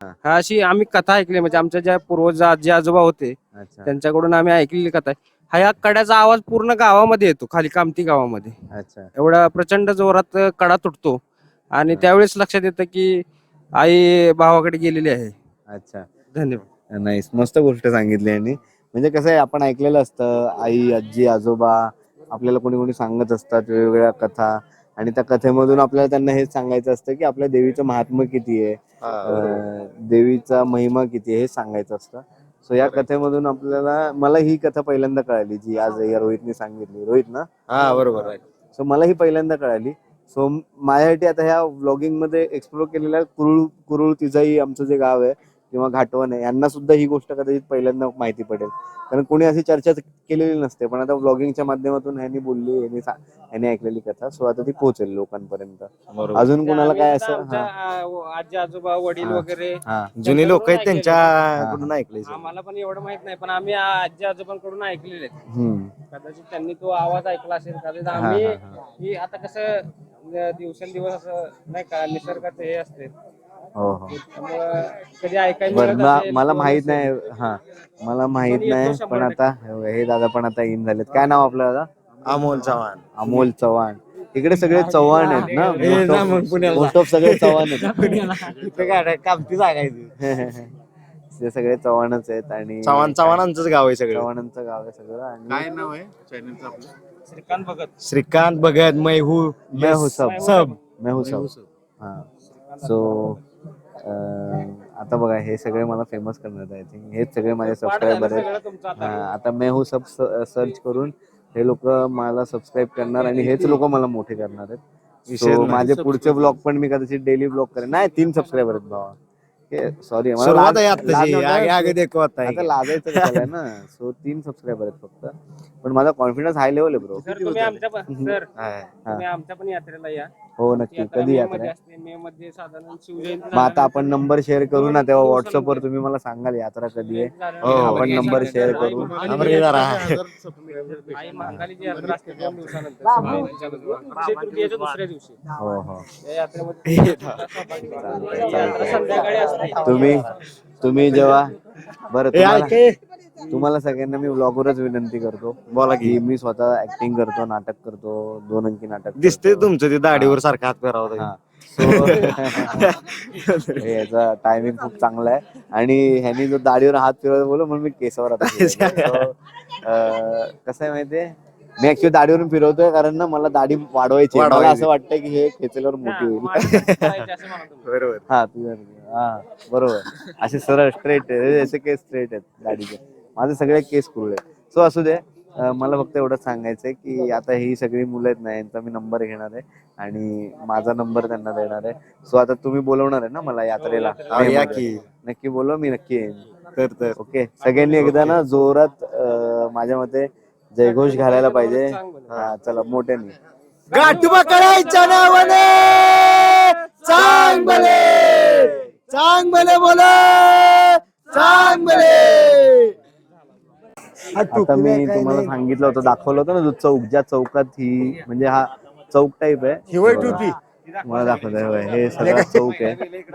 हा. हा अशी आम्ही कथा ऐकली म्हणजे आमच्या ज्या पूर्वज आजी आजोबा होते अच्छा. त्यांच्याकडून आम्ही ऐकलेली कथा आहे. हा या कड्याचा आवाज पूर्ण गावामध्ये येतो खाली कामती गावामध्ये. अच्छा. एवढा प्रचंड जोरात कडा तुटतो आणि हा. त्यावेळेस लक्षात येतं की आई भावाकडे गेलेली आहे. अच्छा. धन्यवाद. नाईस मस्त गोष्ट सांगितली यांनी. म्हणजे कसं आहे आपण ऐकलेलं असतं आई आजी आजोबा आपल्याला कोणी कोणी सांगत असतात वेगवेगळ्या कथा. आणि त्या कथेमधून आपल्याला त्यांना हेच सांगायचं असतं की आपल्या देवीचं महात्म्य किती आहे अं, देवीचा महिमा किती आहे हे सांगायचं असतं. सो या कथेमधून आपल्याला मला ही कथा पहिल्यांदा कळाली जी आज या रोहितने सांगितली. रोहित ना? हा बरोबर आहे सो मला ही पहिल्यांदा कळाली. सो माझ्यासाठी आता ह्या व्लॉगिंगमध्ये एक्सप्लोर केलेल्या कुरुळ कुरुळ तिजाई आमचं जे गाव आहे किंवा घाटवण आहे यांना सुद्धा ही गोष्ट कदाचित पहिल्यांदा माहिती पडेल. कारण कोणी अशी चर्चा केलेली नसते. पण आता व्लॉगिंगच्या माध्यमातून ह्यांनी बोलली ह्यांनी ह्यांनी ऐकलेली कथा. सो आता ती पोहोचेल लोकांपर्यंत. अजून कोणाला काय असं? आजी आजोबा वडील. वगैरे जुनी लोक आहेत त्यांच्याकडून ऐकले आम्हाला पण एवढं माहीत नाही. पण आम्ही आजी आजोबांकडून ऐकलेले कदाचित त्यांनी तो आवाज ऐकला असेल. कदाचित आम्ही आता कसं दिवसेंदिवस असं नाही का निसर्गाचं हे असते. हो हो. त्यामुळं कधी ऐकायला बरं मिळत मा- असेल मला किंवा माहीत नसेल. नाही हा. मला माहीत पण येतो नाही शंभर पण आता हे दादा पण आता इन झालेत. काय नाव आपलं दादा? अमोल चव्हाण. अमोल चव्हाण. इकडे सगळे चव्हाण आहेत ना? हे मग पुण्याला. मोस्ट ऑफ सगळे चव्हाण आहेत. इथे काय कामती सांगायची ते. सगळे चव्हाणच आहेत आणि चव्हाण चव्हाणांचंच गाव आहे सगळं. चव्हाणांचं गाव आहे सगळं आणि काय नाव आहे? चॅनलचं आपलं? श्रीकांत भगत. श्रीकांत भगत मैहू मैं हूं सब. सब. मैं हूं सब. हा. सो आता बघा हे सगळे मला फेमस करण्यात आय थिंक हेच सगळे माझे सबस्क्रायबर आहेत. आता. मैं हूं सब सर्च करून हे लोक मला सबस्क्राईब करणार आणि हेच लोक मला मोठे करणार आहेत. माझे पुढचे ब्लॉग पण मी कदाचित डेली ब्लॉग करेन. नाही तीन सबस्क्रायबर आहेत भावा. सॉरी सुरुवात आहे आत्ताची. आगे आगे देखो आता. आता लाजायचं ना? सो तीन सबस्क्रायबर आहेत फक्त. पण माझा कॉन्फिडन्स हाय लेवल आहे ब्रो सर तुम्ही आमच्या पण सर आहे. तुम्ही आमच्या पण यात्रेला या. हो नक्की. कधी यात्रा? आहे? मे मध्ये साधारण शिवजयंती मग आता आपण नंबर शेअर करू ना तेव्हा व्हॉट्सअपवर दिवसानंतर. तुम्ही मला सांगाल यात्रा कधी आहे. हो, आपण नंबर share करू. हे जरा आहे. आई महाकालीची यात्रा असते दोन दिवसानंतर. शिवजयंतीच्या नंतर. अक्षय तृतीयेच्या दुसऱ्या दिवशी हो हो. या यात्रेमध्ये ही यात्रा संध्याकाळी असते. तुम्ही तुम्ही जेव्हा बरं हे तुम्हाला. तुम्हाला सगळ्यांना मी व्लॉगवरच विनंती करतो. बोला की की मी स्वतः ऍक्टिंग करतो नाटक करतो दोन अंकी नाटक दिसते करतो. तुमचं ते दाढीवर सारखा हात हा. So, हे याचा टायमिंग खूप चांगला आहे. आणि ह्यांनी जो दाढीवर हात फिरवत बोल म्हणून मी केसावर आता कसं आहे माहितीये? मी ऍक्च्युली दाढीवरून फिरवतोय कारण ना मला दाढी वाढवायची आहे. मला वाढवायची. असं वाटतंय की हे खेचल्यावर मोठी होईल. बरोबर. हा तुझ्या हा बरोबर. असे सरळ स्ट्रेट आहे असे केस स्ट्रेट आहेत दाढीचे. माझे सगळे केस कुरळे सो असू दे. मला फक्त एवढंच सांगायचंय की आता ही सगळी मुलं आहेत ना यांचा मी नंबर घेणार आहे आणि माझा नंबर त्यांना देणार आहे. सो आता तुम्ही बोलवणार आहे ना मला यात्रेला? हा, या. की. नक्की बोलव मी नक्की येईन. तर तर. ओके सगळ्यांनी एकदा ना जोरात माझ्या मते जयघोष घालायला पाहिजे. हा चला मोठ्याने. गाठुबा करायच्या नावाने चांग भले चांग भले बोला! चांग भले आता मी तुम्हाला सांगितलं होतं दाखवलं होतं ना जो चौक ज्या चौकात ही म्हणजे हा चौक टाईप आहे. हिवळ बघा. टोपी. मला दाखवतोय होय. हे सगळं चौक आहे.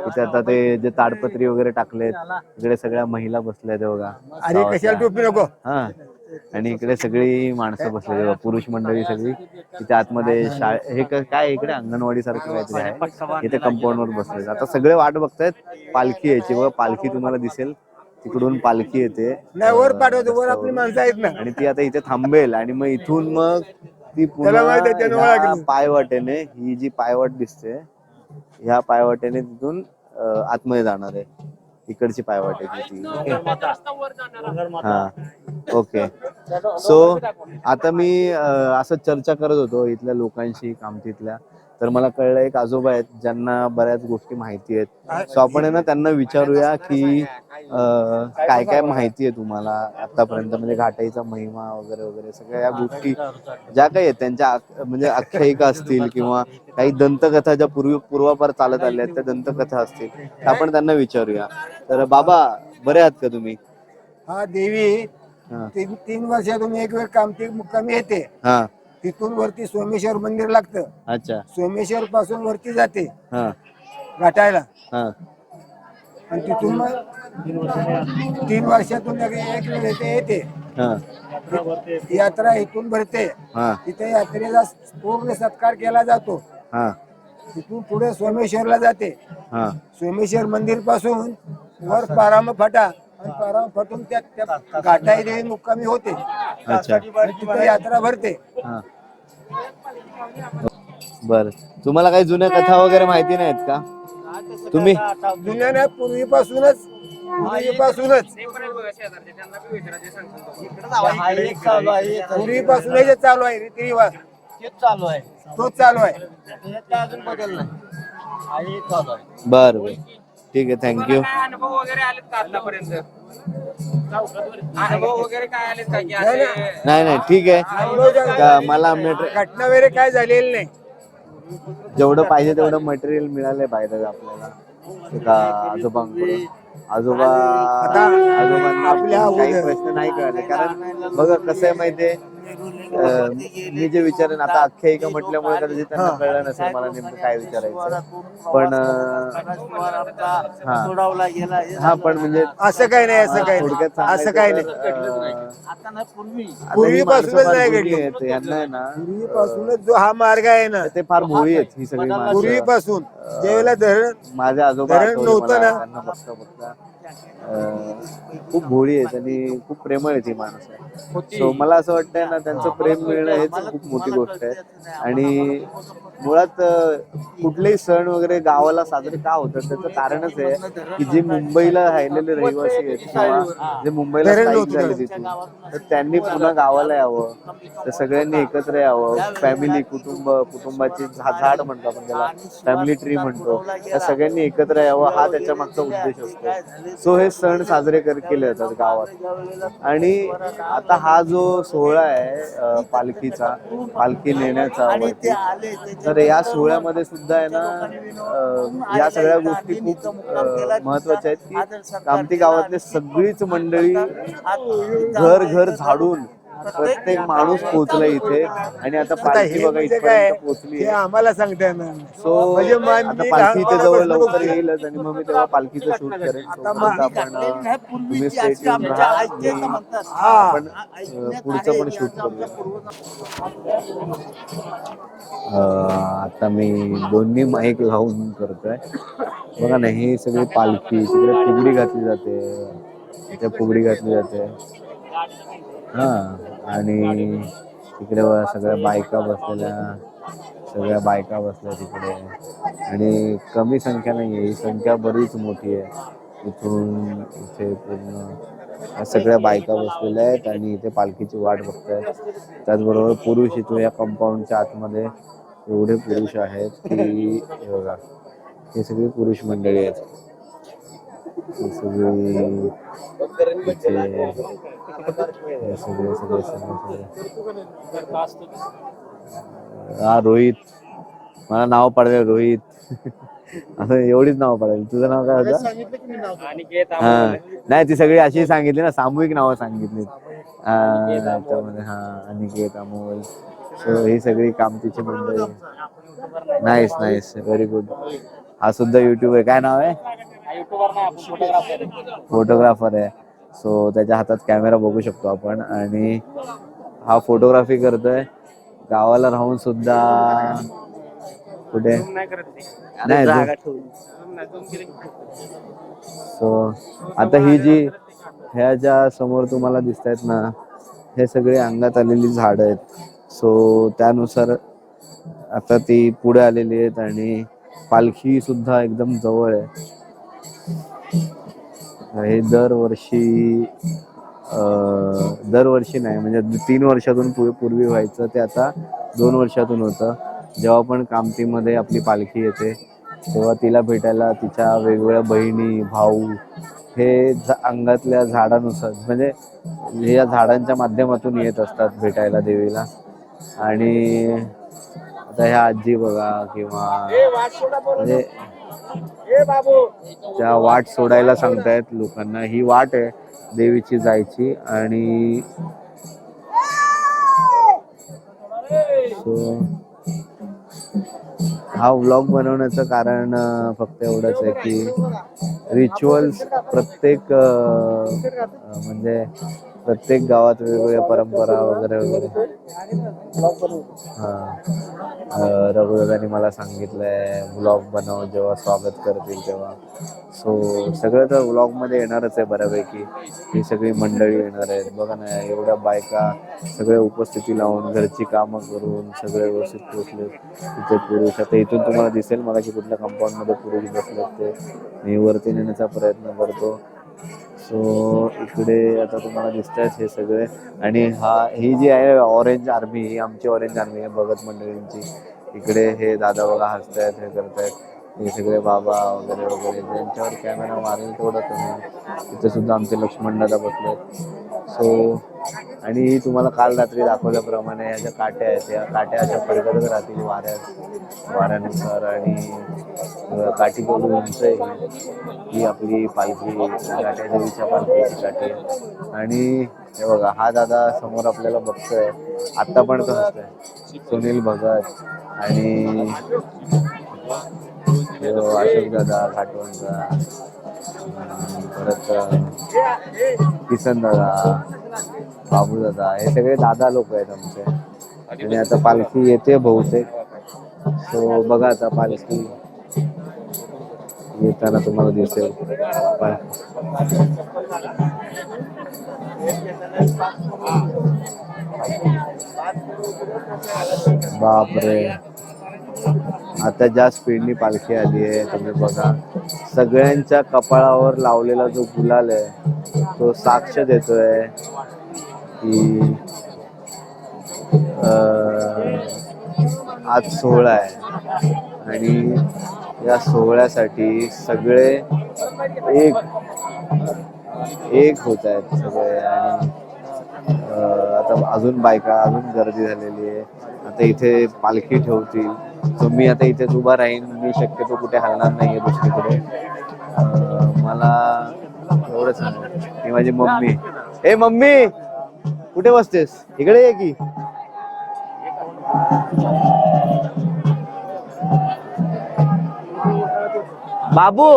इथे आता ते जे ताडपत्री वगैरे टाकलेत इकडे सगळ्या महिला बसल्या आहेत बघा. अरे कशाला टोपी नको? हा. आणि इकडे सगळी माणसं बसलेली बघा. पुरुष मंडळी सगळी. इथे आतमध्ये शाळे हे क- काय इकडे अंगणवाडी सारखं काहीतरी आहे. इथे कंपाऊंड वर बसले आता सगळे वाट बघतायत. पालखी यायची बघा. पालखी तुम्हाला दिसेल. तिकडून पालखी येते. नाही वर पाठवतो वर आपली. माणसं आहेत ना. आणि ती आता इथे थांबेल आणि मग इथून मग ती त्याला माहिती आहे, त्यानं पुन्हा ओळखलं. पायवाटेने ही जी पायवाट दिसते ह्या पायवाटेने तिथून अं, आतमध्ये जाणार आहे. इकडची पायवाट आहे ती. ओके. हा. ओके. सो आता मी अं, असं चर्चा करत होतो इथल्या लोकांशी कामतीतल्या तर मला कळलं एक आजोबा आहेत ज्यांना बऱ्याच गोष्टी माहिती आहेत. सो आपण ना त्यांना विचारूया की काय काय माहिती आहे तुम्हाला आतापर्यंत? म्हणजे घाटाईचा महिमा वगैरे वगैरे सगळ्या या गोष्टी ज्या काही आहेत त्यांच्या म्हणजे आख्यायिका असतील किंवा काही दंतकथा ज्या पूर्वी पूर्वापार चालत आल्या आहेत त्या दंतकथा असतील आपण त्यांना विचारूया. तर बाबा बरे आहात का तुम्ही? हा देवी तीन तीन वर्षातून एक वेळ कामती मुक्कामी येते. हा. तिथून वरती सोमेश्वर मंदिर लागतं. अच्छा. सोमेश्वर पासून वरती जाते. हा. गाठायला हा. आणि तिथून मग तीन वर्षातून एक एक वेळ येते येते. हा. यात्रा इथून भरते. हा. तिथे यात्रेचा पूर्ण सत्कार केला जातो. हा. तिथून पुढे सोमेश्वरला जाते. हा. सोमेश्वर मंदिरपासून वर पाराम फाटा आणि पाराम फाटून त्या त्या घाटाई देवी मुक्कामी होते. अच्छा. आणि तिथे यात्रा भरते. हा. बर. तुम्हाला काही जुन्या कथा वगैरे माहिती नाहीत का? तुम्ही? जुन्या नाही पूर्वीपासूनच. पूर्वीपासूनच. पूर्वीपासून हे चालू आहे रीतिरिवाज चालू आहे तोच चालू आहे. अजून बदल नाही आई चालू आहे बर बर. ठीक आहे थँक्यू काय अनुभव वगैरे आलेत का आतापर्यंत? अनुभव वगैरे काय आलेत का की नाही, नाही. नाही ठीक आहे. का मला मटेरियल घटना वगैरे काय झालेली नाही. जेवढं पाहिजे तेवढं मटेरियल मिळालंय पाहिजे आपल्याला. एका आजोबांकडून. आजोबा आजोबांना आपल्या काही. प्रश्न नाही कळले. कारण बघा कसं आहे माहितीये? अं, मी जे विचारेन आता आख्यायिका म्हटल्यामुळे कदाचित त्यांना कळलं नसेल मला नेमकं काय विचारायचं पण अं, हा. सोडवला गेला हा पण म्हणजे असं काही नाही असं काही थोडक्यात नाही असं काही नाही सांगायचं तर, अं, आता नाही पूर्वी आता ही पूर्वीपासूनच माणसं फार नाही भोळी घडली. आहेत. यांना आहे ना पूर्वीपासूनच जो हा मार्ग आहे ना ते फार भोळी आहेत ही सगळी माणसं पूर्वीपासून ज्यावेळेला धरण माझे आजोबा धरण आठवले नव्हतं मला ना. त्यांना बघता बघता अं, खूप भोळी आहेत आणि खूप प्रेमळ आहे ती माणसं. सो मला असं वाटतंय ना त्यांचं प्रेम मिळणं हेच खूप मोठी गोष्ट आहे. आणि मुळात अं, कुठलेही सण वगैरे गावाला साजरे का होतात त्याचं कारणच आहे की जे मुंबईला राहिलेले रहिवासी आहेत किंवा जे मुंबईला स्थायिक. झाले तिथून तर त्यांनी पुन्हा गावाला यावं. तर सगळ्यांनी एकत्र यावं. फॅमिली कुटुंब कुटुंबाची झा- झाड म्हणतो आपण त्याला. फॅमिली ट्री म्हणतो. त्या सगळ्यांनी एकत्र यावं. हा त्याच्या मागचा उद्देश असतो. सो हे सण साजरे कर केले जातात गावात. आणि आता हा जो सोहळा आहे पालखीचा पालखी नेण्याचा तर या सोहळ्यामध्ये सुद्धा आहे ना या सगळ्या गोष्टी खूप महत्त्वाच्या आहेत की कामती गावातले सगळीच मंडळी घर घर झाडून प्रत्येक माणूस पोहोचला इथे आणि आता पालखी हे बघा काय इथपर्यंत पोहोचली हे. आम्हाला सांगता येणार नाही. सो म्हणजे मान- आता मी पालखी इथे जवळ लवकर बघतोय. येईलच आणि मग मी तेव्हा पालखीचं शूट करेन. तोपर्यंत आपण अं, तुम्ही stay tuned आमच्या राहा. आईचे मी- म्हणतात. हा. आपण अं, पुढचं पण शूट करूया. अं, आता मी दोन्ही माईक लावून करतोय. बघा ना ही सगळी पालखी तिकडे फुगडी घातली जाते. इथे फुगडी घातली जाते. हा आणि तिकडे सगळ्या बायका बसलेल्या सगळ्या बायका बसल्या तिकडे. आणि कमी संख्या नाही आहे ही संख्या बरीच मोठी आहे. इथून इथे पूर्ण सगळ्या बायका बसलेल्या आहेत आणि इथे पालखीची वाट बघतायत. त्याचबरोबर पुरुष इथे या कंपाऊंडच्या आतमध्ये एवढे पुरुष आहेत की हे बघा हे सगळे पुरुष मंडळी आहेत. सगळी इथे सगळे सगळे सगळे सगळे हा रोहित मला नाव पडलं रोहित असं एवढीच नाव पडेल. तुझं नाव काय होतं? हा. नाही ती सगळी अशी सांगितली ना सामूहिक नावं सांगितली त्याच्यामध्ये हा अनिकेत अमोल. सो ही सगळी कामतीची मंडळी नाईस नाईस व्हेरी गुड हा सुद्धा युट्यूब आहे काय नाव आहे? फोटोग्राफर आहे. सो त्याच्या हातात कॅमेरा बघू शकतो आपण. आणि हा फोटोग्राफी करतोय. गावाला राहून सुद्धा कुठे? नाही सो आता ही जी ह्या ज्या समोर तुम्हाला दिसत आहेत ना हे सगळे अंगात आलेली झाड आहेत. सो त्यानुसार आता ती पुढे आलेली आहेत आणि पालखी सुद्धा एकदम जवळ आहे. हे दरवर्षी अं, दरवर्षी नाही म्हणजे तीन वर्षातून पूर्वी व्हायचं ते आता दोन वर्षातून होतं. जेव्हा पण कामतीमध्ये आपली पालखी येते तेव्हा तिला भेटायला तिच्या वेगवेगळ्या बहिणी भाऊ हे अंगातल्या झाडानुसार म्हणजे या झाडांच्या माध्यमातून येत असतात भेटायला देवीला. आणि आता ह्या आजी बघा किंवा म्हणजे त्या वाट सोडायला सांगतायत लोकांना. ही वाट आहे देवीची जायची आणि सो हा व्लॉग बनवण्याचं कारण फक्त एवढंच आहे की रिच्युअल्स प्रत्येक म्हणजे प्रत्येक गावात वेगवेगळ्या परंपरा वगैरे वगैरे. हां. अं, रघुदादांनी मला सांगितलंय व्लॉग बनव जेव्हा स्वागत करतील तेव्हा. सो सगळं तर व्लॉगमध्ये येणारच आहे बऱ्यापैकी. ही सगळी मंडळी येणार आहेत. बघा ना एवढ्या बायका सगळ्या उपस्थिती लावून घरची कामं करून सगळे व्यवस्थित पोचले तिथे पुरुष आता इथून तुम्हाला दिसेल मला की कुठल्या कंपाऊंडमध्ये पुरुष बसलेत ते. मी वरती नेण्याचा प्रयत्न करतो. सो इकडे आता तुम्हाला दिसतात हे सगळे. आणि हा ही जी आहे ऑरेंज आर्मी ही आमची ऑरेंज आर्मी आहे भगत मंडळींची. इकडे हे दादा बघा हसतायत हे करतायत. हे सगळे बाबा वगैरे वगैरे. ज्यांच्यावर कॅमेरा मारेल तेवढं कमी. इथे सुद्धा आमचे लक्ष्मण दादा बसलेत. सो आणि तुम्हाला काल रात्री दाखवल्याप्रमाणे ह्या ज्या काट्या आहेत या काट्या अशा फडकतच राहतील वाऱ्यात वाऱ्यानुसार आणि काठी करून उंच आहे ही. आपली पालखी काट्या देवीच्या पालखीची काठी आहे. आणि हे बघा हा दादा समोर आपल्याला बघतोय आत्ता पण तो हसतोय सुनील भगत आणि अशोक दादा घाटवणचा परत किसन दादा बाबू दादा हे सगळे दादा लोक आहेत आमचे. आणि आता पालखी येते बहुतेक. सो बघा आता पालखी येताना तुम्हाला दिसेल. बापरे. आता ज्या स्पीडनी पालखी आली आहे तुम्ही बघा. सगळ्यांच्या कपाळावर लावलेला जो गुलाल आहे तो साक्ष देतोय. की आज सोहळा आहे. आणि या सोहळ्यासाठी सगळे एक एक होत आहेत सगळे. आणि आता अजून बायका अजून गर्दी झालेली आहे. आता इथे पालखी ठेवतील. सो मी आता इथेच उभा राहीन. मी शक्यतो कुठे हलणार नाहीये दुसरीकडे. मला एवढंच सांग. माझी मम्मी. ए मम्मी! कुठे बसतेस? इकडे ये की. बाबू!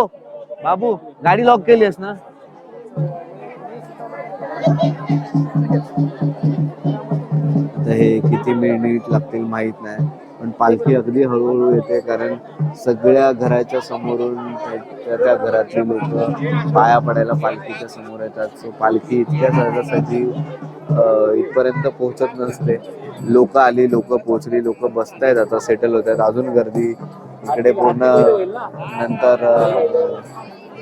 बाबू गाडी लॉक केली आहेस ना? तर हे किती मिनिट लागतील माहीत नाही पण पालखी अगदी हळूहळू येते कारण सगळ्या घराच्या समोरून त्या त्या घरातली लोक पाया पडायला पालखीच्या समोर येतात. सो पालखी इतक्या सहजासहजी इथपर्यंत पोहोचत नसते. लोक आली लोक पोहोचली लोक बसतायत आता सेटल होत आहेत अजून गर्दी इकडे पूर्ण नंतर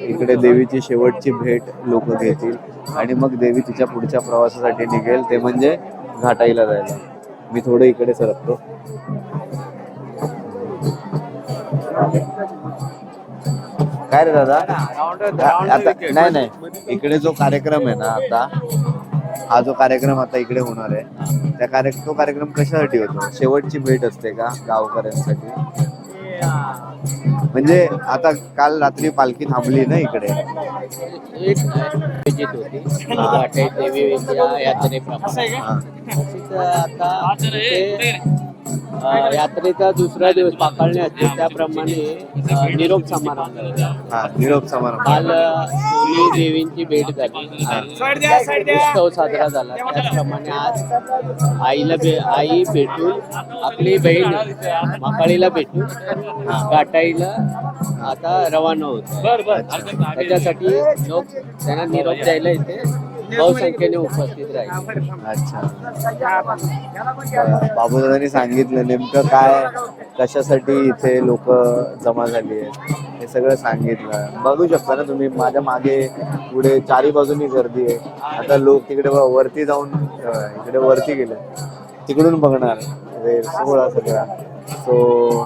इकडे देवीची शेवटची भेट लोक घेतील आणि मग देवी तिच्या पुढच्या प्रवासासाठी निघेल ते म्हणजे घाटाईला जायला. मी थोडं इकडे सरकतो. काय रे दादा? आता नाही नाही. इकडे जो कार्यक्रम आहे ना आता हा जो कार्यक्रम आता इकडे होणार आहे त्या कार्य तो कार्यक्रम कशासाठी होतो? शेवटची भेट असते का गावकऱ्यांसाठी? म्हणजे आता काल रात्री पालखी थांबली ना इकडे. एक विजित होती वाटे देवी या यात्रेप्रमाणे. हा. आता यात्रेचा दुसरा दिवस पाकळणे असते त्याप्रमाणे निरोप समारंभ. हा निरोप समारंभ. काल दोन्ही देवींची भेट झाली. उत्सव साजरा झाला. त्याचप्रमाणे आज आईला भे आई भेटून आपली बहीण माकाळीला भेटून गाठाईला आता रवाना होत. त्याच्यासाठी लोक त्यांना निरोप द्यायला इथे बहुसंख्येने उपस्थित राहील. अच्छा. बाबूदादांनी सांगितलं नेमकं काय कशासाठी इथे लोक जमा झाली आहेत हे सगळं सांगितलं. बघू शकता ना तुम्ही माझ्या मागे पुढे चारी बाजूनी गर्दी आहे. आता लोक तिकडे वरती जाऊन अं, इकडे वरती गेले. तिकडून बघणार हे सोहळा सगळा. सो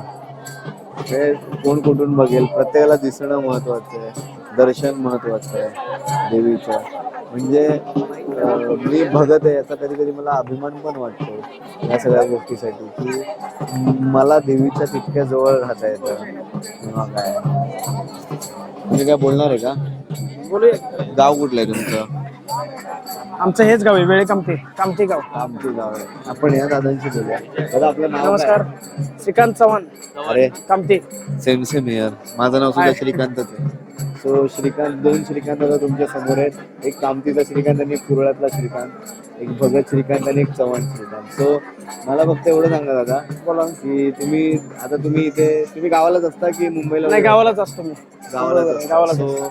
हे कोण कुठून बघेल? प्रत्येकाला दिसणं महत्वाचं आहे दर्शन महत्वाचं आहे देवीचं. म्हणजे मी भगत आहे याचा कधी कधी मला अभिमान पण वाटतो या सगळ्या गोष्टीसाठी की मला देवीच्या तितक्या जवळ राहता येतं. किंवा काय? तुम्ही काय बोलणार आहे का? बोलूया. गाव कुठलं आहे तुमचं? आमचं हेच गाव आहे वेळे कामते कामते गाव. आमचं गाव आहे. आपण या दादांशी बोलूया. दादा आपलं नाव नमस्कार. श्रीकांत चव्हाण? अरे. कामते सेम सेम हिअर माझं नाव सुद्धा श्रीकांतच आहे. सो श्रीकांत दोन श्रीकांत आता तुमच्यासमोर आहेत. एक कामतीचा श्रीकांत आणि एक कुरळातला श्रीकांत. एक भगत श्रीकांत आणि एक चव्हाण श्रीकांत. सो मला फक्त एवढं सांगा दादा बोला. की तुम्ही आता तुम्ही इथे तुम्ही गावालाच असता की मुंबईला नाही? गावालाच असतो मी. गावालाच बरोबर, असता. गावालाच So,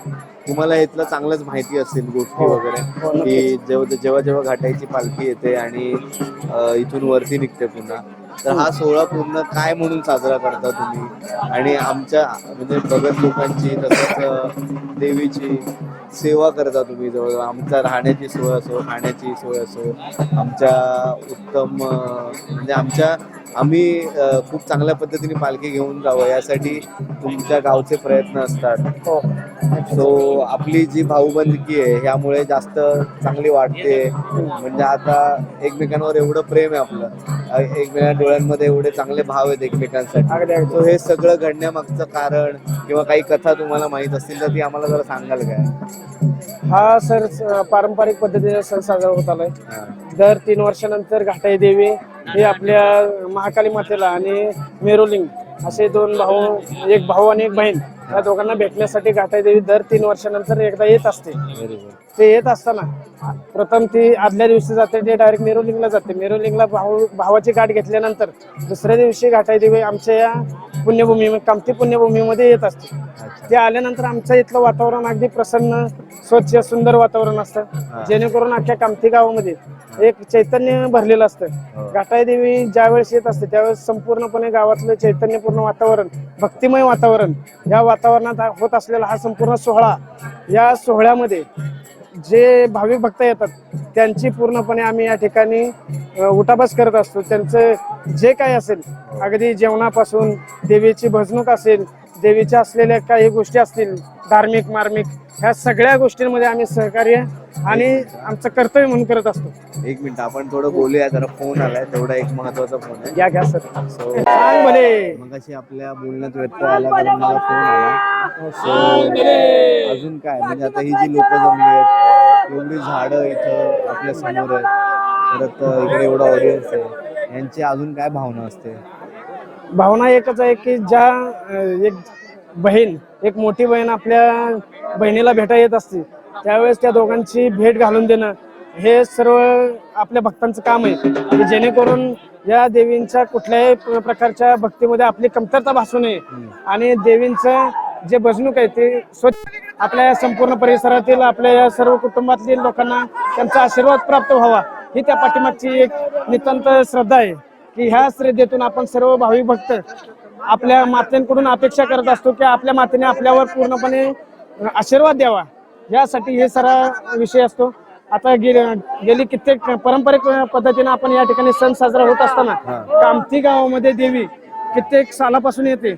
तुम्हाला इथलं चांगलंच माहिती असेल गोष्टी हो, वगैरे हो, की जेव्हा जेव्हा जेव्हा घाटायची पालखी येते आणि अ, इथून वरती निघते पुन्हा. तर हा सोहळा पूर्ण काय म्हणून साजरा करता तुम्ही? आणि आमच्या म्हणजे भगत लोकांची तसंच देवीची सेवा करता तुम्ही जवळ आमच्या राहण्याची सोय असो खाण्याची सोय असो आमच्या उत्तम म्हणजे आमच्या आम्ही खूप चांगल्या पद्धतीने पालखी घेऊन जावं यासाठी तुमच्या गावचे प्रयत्न असतात. हो. सो आपली जी भाऊबंदकी आहे ह्यामुळे जास्त चांगली वाटते. म्हणजे आता एकमेकांवर एवढं प्रेम आहे आपलं. अ, एकमेकांच्या डोळ्यांमध्ये एवढे चांगले भाव आहेत एकमेकांसाठी. हे सगळं घडण्यामागचं कारण किंवा काही कथा तुम्हाला माहीत असतील तर ती आम्हाला जरा सांगाल काय? हा सर पारंपरिक पद्धतीने सण साजरा होत आलाय. दर तीन वर्षानंतर घाटाई देवी हे आपल्या महाकाली मातेला आणि मेरोलिंग असे दोन भाऊ एक भाऊ आणि एक बहीण या दोघांना भेटण्यासाठी घाटाई देवी दर तीन वर्षानंतर एकदा येत असते. ते येत असताना प्रथम ती आदल्या दिवशी जाते ते डायरेक्ट मेरोलिंगला जाते. मेरोलिंगला भाऊ भावाची गाठ घेतल्यानंतर दुसऱ्या दिवशी घाटाई देवी आमच्या या पुण्यभूमी कामती पुण्यभूमीमध्ये येत असते. ते आल्यानंतर आमच्या इथलं वातावरण अगदी प्रसन्न स्वच्छ सुंदर वातावरण असतं. जेणेकरून अख्ख्या कामती गावामध्ये एक चैतन्य भरलेलं असतं. घाटाई देवी ज्यावेळेस येत असते त्यावेळेस संपूर्णपणे गावातलं चैतन्यपूर्ण वातावरण भक्तिमय वातावरण या वातावरणात हा- होत असलेला हा संपूर्ण सोहळा या सोहळ्यामध्ये जे भाविक भक्त येतात त्यांची पूर्णपणे आम्ही या ठिकाणी उठाबस करत असतो. त्यांचं जे काही असेल अगदी जेवणापासून देवीची भजणूक असेल देवीच्या असलेल्या काही गोष्टी असतील धार्मिक मार्मिक ह्या सगळ्या गोष्टींमध्ये आम्ही सहकार्य आणि आमचं कर्तव्य म्हणून करत असतो. एक मिनिट आपण थोडं बोलूया जरा फोन आलाय तेवढा एक महत्त्वाचा फोन आहे. घ्या घ्या सर. सो सांग भले मग अशी आपल्या बोलण्यात व्यत्यय आला कारण मला फोन आला. सो अजून काय? म्हणजे आता ही जी लोक जमली आहेत एवढी झाडं इथं आपल्यासमोर आहेत. परत इकडे एवढा ऑडियन्स आहे. यांची अजून काय भावना असते? भावना एकच आहे की ज्या अं, एक बहीण एक मोठी बहीण आपल्या बहिणीला भेटा येत असते त्यावेळेस त्या दोघांची भेट घालून देणं हे सर्व आपल्या भक्तांचं काम आहे. जेणेकरून या देवींच्या कुठल्याही प्रकारच्या भक्तीमध्ये आपली कमतरता भासू नये. आणि देवींचं जे बसणूक आहे ते स्वच्छ आपल्या संपूर्ण परिसरातील आपल्या या सर्व कुटुंबातील लोकांना त्यांचा आशीर्वाद प्राप्त व्हावा ही त्या पाठीमागची एक नितांत श्रद्धा आहे. की ह्या श्रद्धेतून आपण सर्व भाविक भक्त आपल्या मातेकडून अपेक्षा करत असतो की आपल्या मातेने आपल्यावर पूर्णपणे आशीर्वाद द्यावा. यासाठी हे सारा विषय असतो. आता गेली गेली कित्येक पारंपरिक पद्धतीने आपण या ठिकाणी सण साजरा होत असताना कामती गावामध्ये देवी कित्येक सालापासून येते.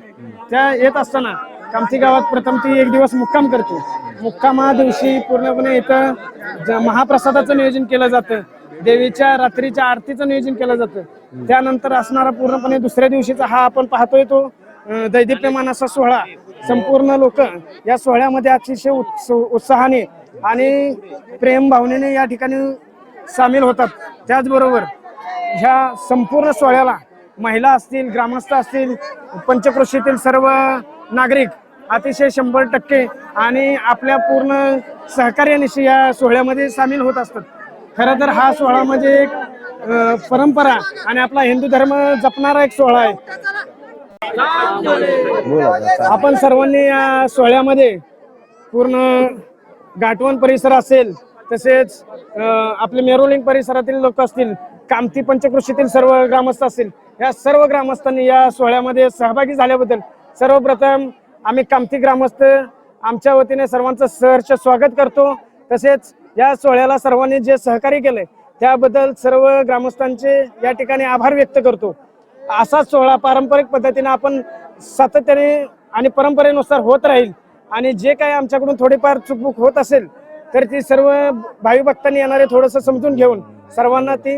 त्या येत असताना कामती गावात प्रथम ती एक दिवस मुक्काम करते. मुक्कामा दिवशी पूर्णपणे इथं महाप्रसादाचं नियोजन केलं जातं. देवीच्या रात्रीच्या आरतीचं नियोजन केलं जातं. त्यानंतर असणारा पूर्णपणे दुसऱ्या दिवशीचा हा आपण पाहतोय तो अं, दैदिप्यमान असा सोहळा. संपूर्ण लोक या सोहळ्यामध्ये अतिशय उत्स- उत्साहाने आणि प्रेम भावनेने या ठिकाणी सामील होतात. त्याचबरोबर ह्या संपूर्ण सोहळ्याला महिला असतील ग्रामस्थ असतील पंचक्रोशीतील सर्व नागरिक अतिशय शंभर टक्के आणि आपल्या पूर्ण सहकार्यानिशी या सोहळ्यामध्ये सामील होत असतात. खरं तर हा सोहळा म्हणजे एक परंपरा आणि आपला हिंदू धर्म जपणारा एक सोहळा आहे. आपण सर्वांनी या सोहळ्यामध्ये पूर्ण गाठवण परिसर असेल तसेच आपले मेरोलिंग परिसरातील लोक असतील कामती पंचकृषीतील सर्व ग्रामस्थ असतील या सर्व ग्रामस्थांनी या सोहळ्यामध्ये सहभागी झाल्याबद्दल सर्वप्रथम आम्ही कामती ग्रामस्थ आमच्या वतीने सर्वांचं सहर्ष स्वागत करतो. तसेच या सोहळ्याला सर्वांनी जे सहकार्य केलंय त्याबद्दल सर्व ग्रामस्थांचे या ठिकाणी आभार व्यक्त करतो. असाच सोहळा पारंपरिक पद्धतीने आपण सातत्याने आणि परंपरेनुसार होत राहील आणि जे काही आमच्याकडून थोडीफार चुकबुक होत असेल तर ती सर्व भावी भक्तांनी येणारे थोडस समजून घेऊन सर्वांना ती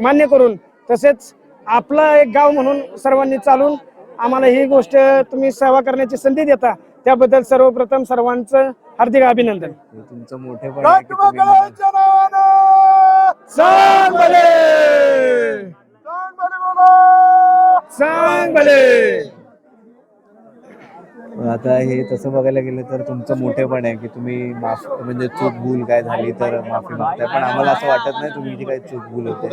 मान्य करून तसेच आपला एक गाव म्हणून सर्वांनी चालून आम्हाला ही गोष्ट तुम्ही सेवा करण्याची संधी देता त्याबद्दल सर्वप्रथम सर्वांचं हार्दिक अभिनंदन. तुमचं मोठेपण आहे भले आता हे तसं बघायला गेलं तर तुमचं मोठेपण आहे की तुम्ही माफ म्हणजे चूक भूल काय झाली तर माफी मागताय. पण आम्हाला असं वाटत नाही तुमची काही चूक भूल होते.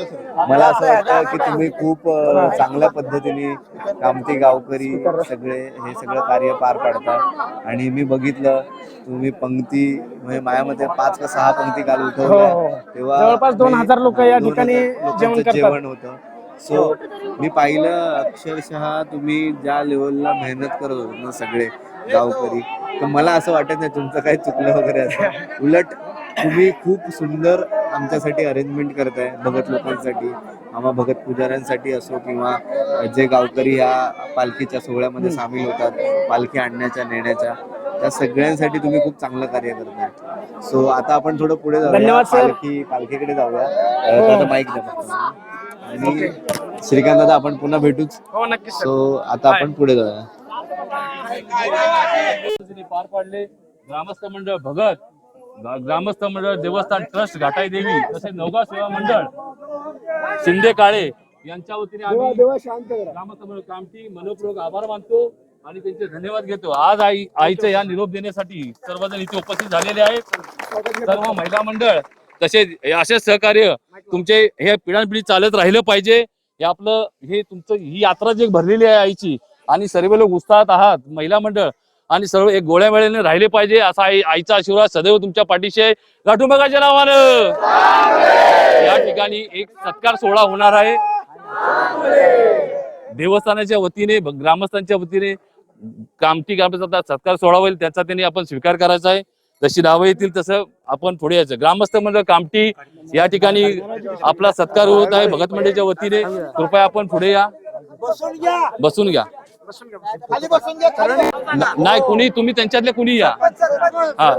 मला असं वाटतं की तुम्ही खूप अं, चांगल्या पद्धतीने कामती गावकरी सगळे हे सगळं कार्य पार पाडता. आणि मी बघितलं तुम्ही पंक्ती म्हणजे माझ्यामध्ये पाच का सहा पंक्ती काल हो, उठवल्या. हो. तेव्हा जवळपास दोन मी- हजार लोक या दोन ठिकाणी हजार लोकांचं जेवण करतात. जेवण होतं. सो मी पाहिलं अक्षरशः तुम्ही ज्या लेवलला मेहनत करत होते ना सगळे गावकरी तर मला असं वाटत नाही तुमचं काही चुकलं वगैरे असं. उलट तुम्ही खूप सुंदर आमच्यासाठी अरेंजमेंट करताय भगत लोकांसाठी आम्हा भगत पुजाऱ्यांसाठी असो किंवा जे गावकरी ह्या पालखीच्या सोहळ्यामध्ये सामील होतात पालखी आणण्याच्या नेण्याच्या त्या सगळ्यांसाठी तुम्ही खूप चांगलं कार्य करताय. सो आता आपण थोडं पुढे जाऊया. पालखी पालखीकडे जाऊया. माईक द्या फक्त. आणि श्रीकांत दादा आपण पुन्हा भेटूच. हो नक्कीच सर सो आता आपण पुढे जाऊया. पार पाडले ग्रामस्थ मंडळ भगत गा- ग्रामस्थ मंडळ देवस्थान ट्रस्ट घाटाई देवी तसेच नौगा सेवा मंडळ शिंदे काळे यांच्या वतीने आम्ही ग्रामस्थ मंडळ कामठी मनपूर्वक आभार मानतो आणि त्यांचे धन्यवाद घेतो. आज आई आईचं या निरोप देण्यासाठी सर्वजण इथे उपस्थित झालेले आहेत. सर्व महिला मंडळ तसेच असे सहकार्य तुमचे हे पिढ्यानपिढी चालत राहिलं पाहिजे. हे आपलं हे तुमचं ही यात्रा जी भरलेली आहे आईची आणि सर्व लोक उत्साहात आहात महिला मंडळ आणि सर्व एक गोळ्या वेळेने राहिले पाहिजे असा आई आईचा आशीर्वाद सदैव तुमच्या पाठीशी आहे. गाठुंबागाच्या नावानं. या ठिकाणी एक सत्कार सोहळा होणार आहे. देवस्थानाच्या वतीने ग्रामस्थांच्या वतीने कामठी ग्रामस्थांचा सत्कार सोहळा होईल त्याचा त्यांनी आपण स्वीकार करायचा आहे. जशी नावं येतील तसं आपण पुढे यायचं. ग्रामस्थ मंडळ कामठी या ठिकाणी आपला सत्कार होत आहे. भगत मंडळीच्या वतीने कृपया आपण पुढे या. बसून घ्या. नाही कुणी तुम्ही त्यांच्यातले कुणी या? हा.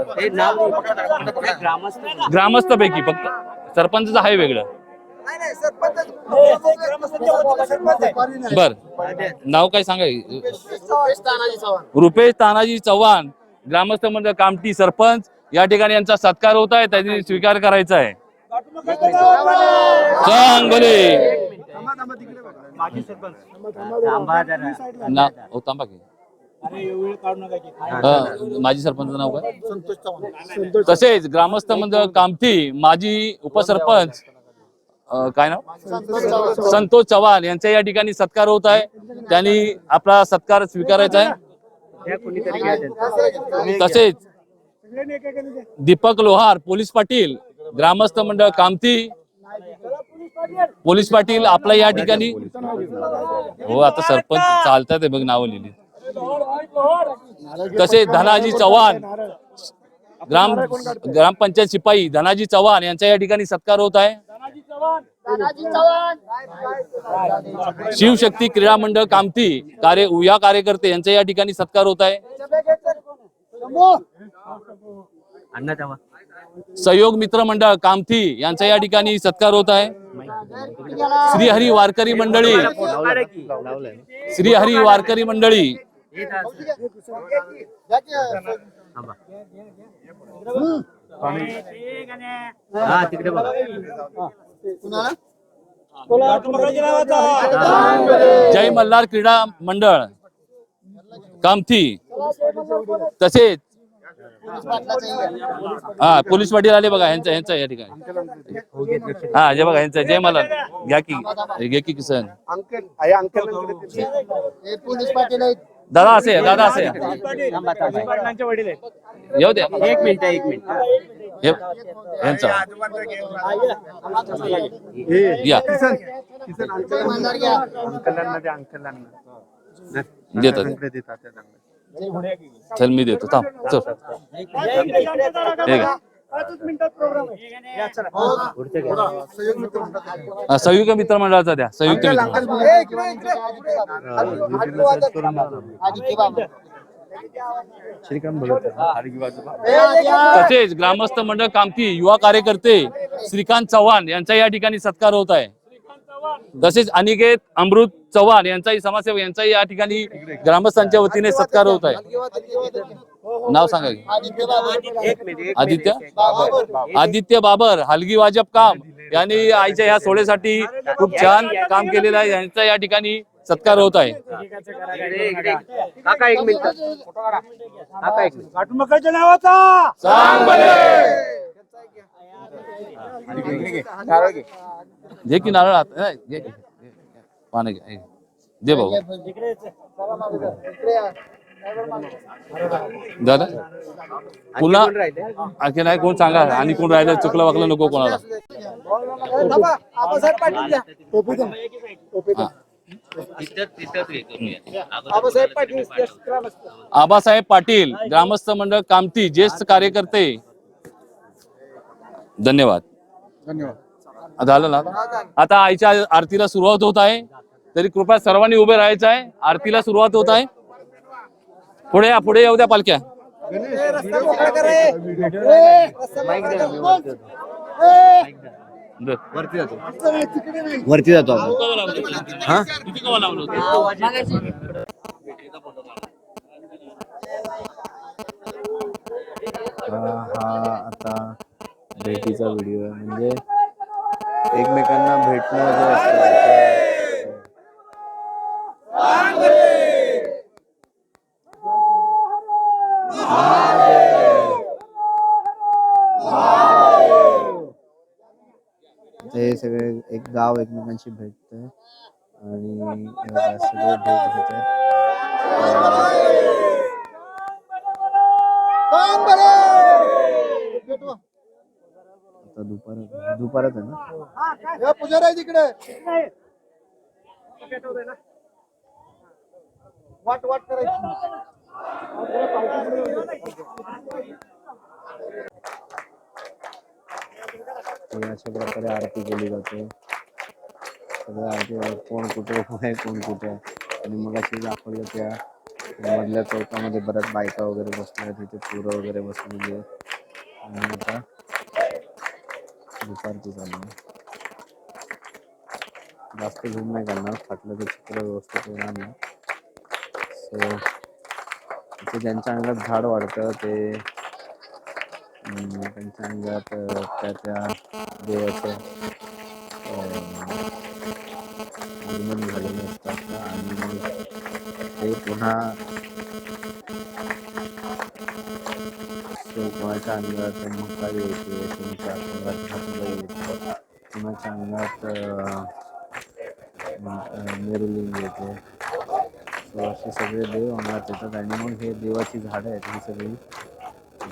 ग्रामस्थ पैकी फक्त सरपंच आहे वेगळं. बर. नाव काय सांगा? रुपेश तानाजी चव्हाण. ग्रामस्थ मंडळ कामठी सरपंच या ठिकाणी यांचा सत्कार होत आहे त्यांनी स्वीकार करायचा आहे. हो हा, माजी सरपंच नाव काय? तसेच ग्रामस्थ मंडळ कामठी माजी उपसरपंच काय नाव? संतोष चव्हाण. यांचा या ठिकाणी सत्कार होत आहे. त्यांनी आपला सत्कार स्वीकारायचा आहे. तसेच दीपक लोहार पोलीस पाटील ग्रामस्थ मंडळ कामठी पोलीस पाटील आपला या ठिकाणी. हो आता सरपंच चालतात आहे बघ नावं लिहिली. तसेच धनाजी चव्हाण ग्राम ग्रामपंचायत शिपाई धनाजी चव्हाण यांचा या ठिकाणी सत्कार होत आहे. शिवशक्ती क्रीडा मंडळ कामठी कार्य या कार्यकर्ते यांचा या ठिकाणी सत्कार होत आहे. सहयोग मित्र मंडळ कामठी यांचा या ठिकाणी सत्कार होत आहे. श्रीहरी वारकरी मंडळी श्रीहरी वारकरी मंडळी. जय मल्हार क्रीडा मंडळ कामठी तसेच हा पोलीस पाटील आले बघा यांचा यांचा या ठिकाणी. हा जे बघा यांचा जय मल्हार घ्या की घे की किसन. दादा असे दादा असे. येऊ द्या. एक मिनिट एक मिनिट. हे- देतात चल मी देतो थांब चल हे. संयुक्त मित्र मंडळाचा द्या संयुक्त मित्र तसेच ग्रामस्थ मंडळ कामठी युवा कार्यकर्ते श्रीकांत चव्हाण यांचा या ठिकाणी सत्कार होत आहे. तसेच अनिकेत अमृत चव्हाण यांचाही समाजसेवक यांचाही या ठिकाणी ग्रामस्थांच्या वतीने सत्कार होत आहे. नाव सांगा. आदित्य? आदित्य बाबर हलगी वाजप काम. यांनी आईच्या या सोहळ्यासाठी खूप छान काम केलेलं आहे. यांचा या ठिकाणी सत्कार होत आहे. काका एक मिनिट. काका एक मिनिट. घाटमुखाच्या नावाचा! घे की नारळ घे, घे. दे भाऊ. दादा पुन्हा आणखी नाही कोण सांगा? आणि कोण राहिलं? चुकलं वाकलं नको कोणाला. आबासाहेब पाटील ग्रामस्थ. मंडळ कामती ज्येष्ठ कार्यकर्ते. धन्यवाद. धन्यवाद. झालं ना? आता आईच्या आरतीला सुरुवात होत आहे. तरी कृपया सर्वांनी उभे राहायचं आहे. आरतीला सुरुवात होत आहे. पुढे या पुढे येऊ द्या पालख्या. वरती जातो. आपण. हा? हा हा आता भेटीचा व्हिडिओ आहे. म्हणजे एकमेकांना भेटणं जे असतं ते- सगळे एक गाव एकमेकांशी भेटतंय आणि सगळे भेट आता आहे. ना? पुजारा आहे तिकडे. वाट वाट करायची. हे अशा प्रकारे आरती केली जाते. सगळं आरती कोण कुठे आहे कोण कुठे आणि मग अशी दाखवलं त्या मधल्या चौकामध्ये बऱ्याच बायका वगैरे बसल्या आहेत. तिथे पोरं वगैरे बसलेली आहे आणि आता दुपारची चालू जास्त झूम नाही करणार. फाटलं तर चित्र व्यवस्थित येणार नाही. सो इथे ज्यांच्या अंगात झाड वाढतं ते अं, त्यांच्या अंगात अं, त्या त्या देवाचं आगमन झालेलं असतात आणि ते पुन्हा कोणाच्या अंगात म्हातारी येते कोणाच्या अंगात हातबाई येते. कोणाच्या अंगात मेरुलिंग येते. सो असे सगळे देव अंगात येतात. आणि मग हे देवाची झाडं आहेत ही सगळी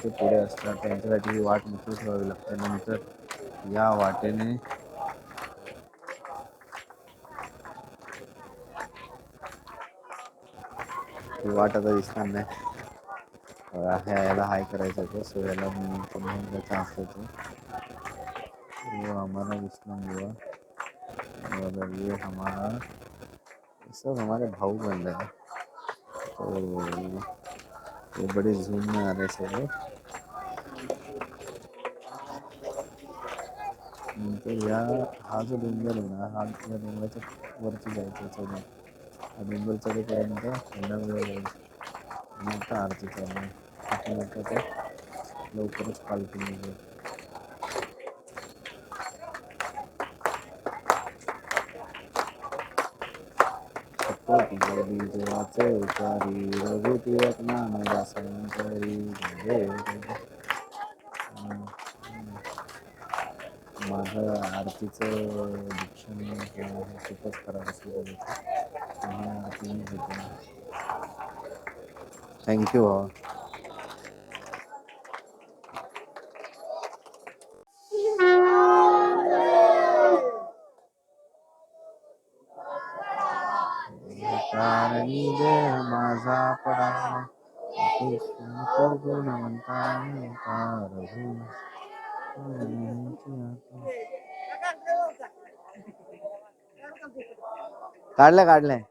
तिथे पुढे असतात त्यांच्यासाठी ही वाट मोकळी ठेवावी लागते. नंतर या वाटेने ही वाट आता दिसणार नाही. याला हाय करायचं होतं सो याला मी पुन्हा एकदा चान्स हो, हमारा विष्णु हुआ और ये हमारा सब हमारे भाऊ बन रहे हैं. तो ये बड़े जूम में आ रहे सगळे नंतर या हा जो डोंगर आहे ना हा या डोंगराच्या वरती जायचं चढून हा डोंगर चढेपर्यंत थंडा वेळ जाईल आणि आरती चालू आहे आपण आता ते लवकरच पालखी निघेल देवाचे उतारी रघुती रत्नान दासांतरी माझं आरतीचं दीक्षण खूपच खराब असलं आरती थँक्यू भावा कारणी देह माझा पडा. कृष्ण गुणवंता रघु काढलं काढलंय.